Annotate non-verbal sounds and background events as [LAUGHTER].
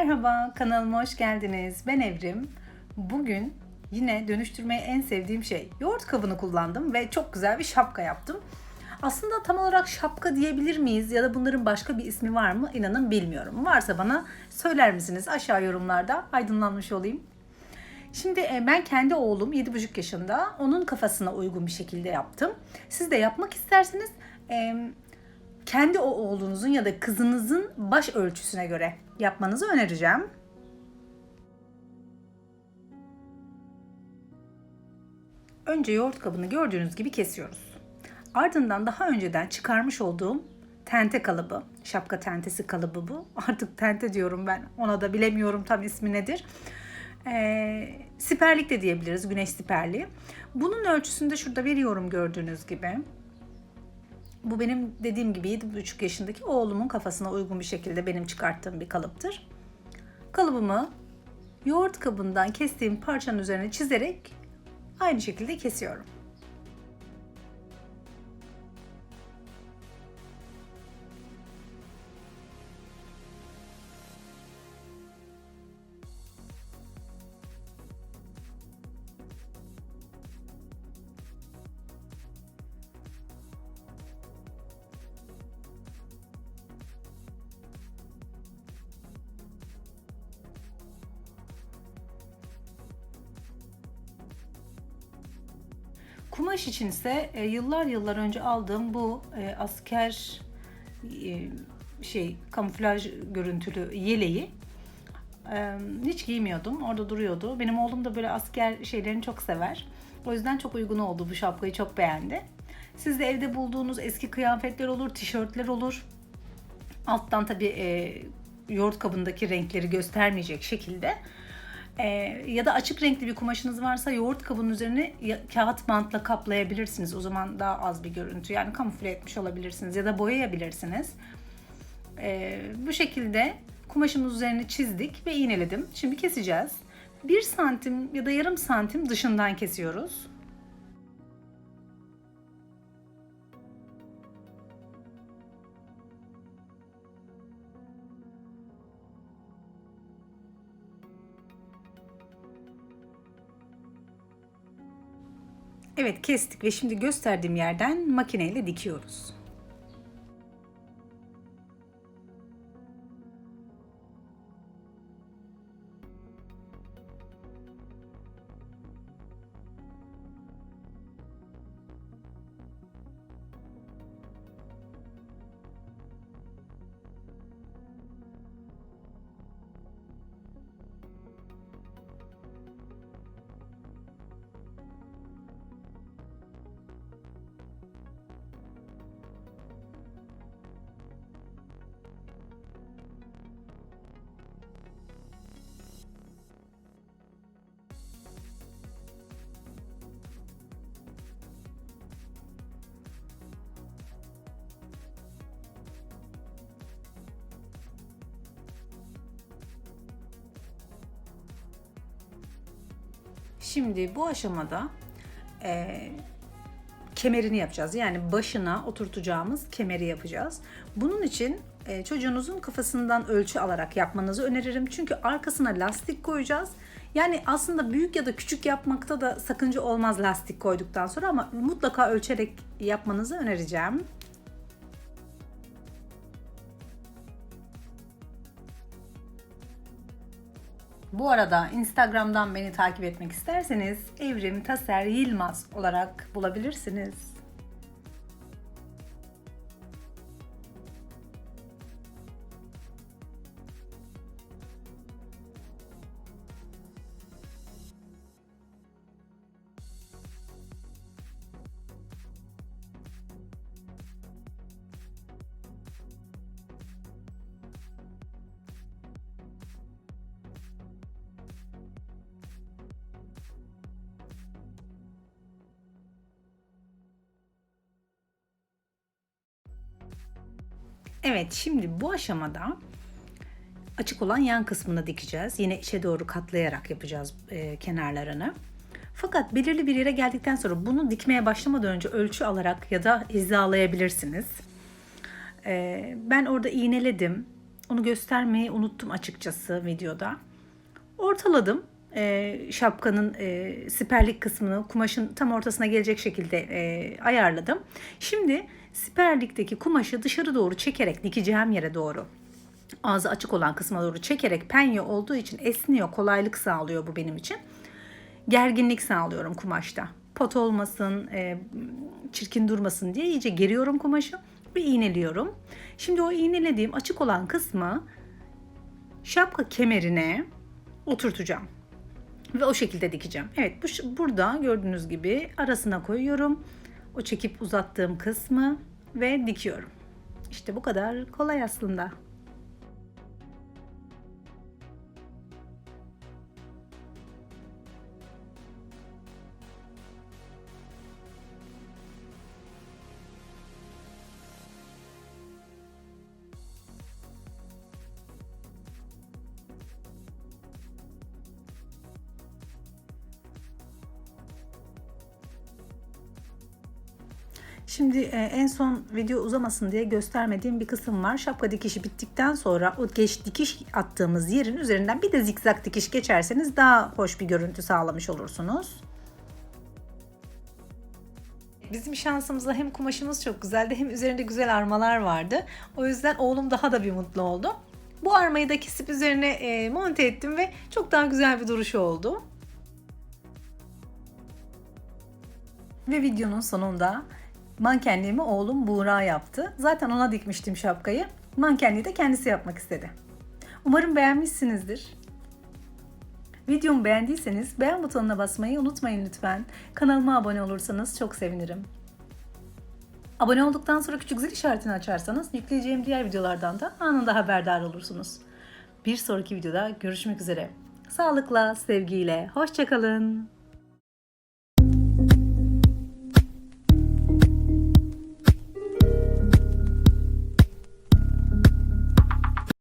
Merhaba, kanalıma hoş geldiniz. Ben Evrim. Bugün yine dönüştürmeyi en sevdiğim şey yoğurt kabını kullandım ve çok güzel bir şapka yaptım. Aslında tam olarak şapka diyebilir miyiz ya da bunların başka bir ismi var mı inanın bilmiyorum. Varsa bana söyler misiniz aşağı yorumlarda aydınlanmış olayım. Şimdi e, ben kendi oğlum 7,5 yaşında onun kafasına uygun bir şekilde yaptım. Siz de yapmak isterseniz kendi o oğlunuzun ya da kızınızın baş ölçüsüne göre yapmanızı önereceğim. Önce yoğurt kabını gördüğünüz gibi kesiyoruz. Ardından daha önceden çıkarmış olduğum tente kalıbı, şapka tentesi kalıbı bu. [LAUGHS] Artık tente diyorum ben, ona da bilemiyorum tam ismi nedir. Ee, siperlik de diyebiliriz, güneş siperliği. Bunun ölçüsünü de şurada veriyorum gördüğünüz gibi. Bu benim dediğim gibi 7,5 yaşındaki oğlumun kafasına uygun bir şekilde benim çıkarttığım bir kalıptır. Kalıbımı yoğurt kabından kestiğim parçanın üzerine çizerek aynı şekilde kesiyorum. Kumaş için ise e, yıllar yıllar önce aldığım bu e, asker e, şey kamuflaj görüntülü yeleği e, hiç giymiyordum. Orada duruyordu. Benim oğlum da böyle asker şeylerini çok sever. O yüzden çok uygun oldu. Bu şapkayı çok beğendi. Siz de evde bulduğunuz eski kıyafetler olur, tişörtler olur. Alttan tabii e, yoğurt kabındaki renkleri göstermeyecek şekilde e, ya da açık renkli bir kumaşınız varsa yoğurt kabının üzerine kağıt bantla kaplayabilirsiniz. O zaman daha az bir görüntü yani kamufle etmiş olabilirsiniz ya da boyayabilirsiniz. E, bu şekilde kumaşımız üzerine çizdik ve iğneledim. Şimdi keseceğiz. 1 santim ya da yarım santim dışından kesiyoruz. Evet kestik ve şimdi gösterdiğim yerden makineyle dikiyoruz. Şimdi bu aşamada e, kemerini yapacağız. Yani başına oturtacağımız kemeri yapacağız. Bunun için e, çocuğunuzun kafasından ölçü alarak yapmanızı öneririm. Çünkü arkasına lastik koyacağız. Yani aslında büyük ya da küçük yapmakta da sakınca olmaz lastik koyduktan sonra ama mutlaka ölçerek yapmanızı önereceğim. Bu arada Instagram'dan beni takip etmek isterseniz Evrim Taser Yılmaz olarak bulabilirsiniz. Evet şimdi bu aşamada açık olan yan kısmını dikeceğiz. Yine içe doğru katlayarak yapacağız e, kenarlarını. Fakat belirli bir yere geldikten sonra bunu dikmeye başlamadan önce ölçü alarak ya da hizalayabilirsiniz. E, ben orada iğneledim. Onu göstermeyi unuttum açıkçası videoda. Ortaladım. E, şapkanın e, siperlik kısmını kumaşın tam ortasına gelecek şekilde e, ayarladım. Şimdi siperlikteki kumaşı dışarı doğru çekerek dikeceğim yere doğru ağzı açık olan kısma doğru çekerek penye olduğu için esniyor, kolaylık sağlıyor bu benim için. Gerginlik sağlıyorum kumaşta. Pot olmasın, e, çirkin durmasın diye iyice geriyorum kumaşı ve iğneliyorum. Şimdi o iğnelediğim açık olan kısmı şapka kemerine oturtacağım. Ve o şekilde dikeceğim. Evet bu burada gördüğünüz gibi arasına koyuyorum. O çekip uzattığım kısmı ve dikiyorum. İşte bu kadar kolay aslında. Şimdi e, en son video uzamasın diye göstermediğim bir kısım var. Şapka dikişi bittikten sonra o geç dikiş attığımız yerin üzerinden bir de zikzak dikiş geçerseniz daha hoş bir görüntü sağlamış olursunuz. Bizim şansımızda hem kumaşımız çok güzeldi hem üzerinde güzel armalar vardı. O yüzden oğlum daha da bir mutlu oldu. Bu armayı da kesip üzerine e, monte ettim ve çok daha güzel bir duruşu oldu. Ve videonun sonunda mankenliğimi oğlum Buğra yaptı. Zaten ona dikmiştim şapkayı. Mankenliği de kendisi yapmak istedi. Umarım beğenmişsinizdir. Videomu beğendiyseniz beğen butonuna basmayı unutmayın lütfen. Kanalıma abone olursanız çok sevinirim. Abone olduktan sonra küçük zil işaretini açarsanız yükleyeceğim diğer videolardan da anında haberdar olursunuz. Bir sonraki videoda görüşmek üzere. Sağlıkla, sevgiyle, hoşçakalın.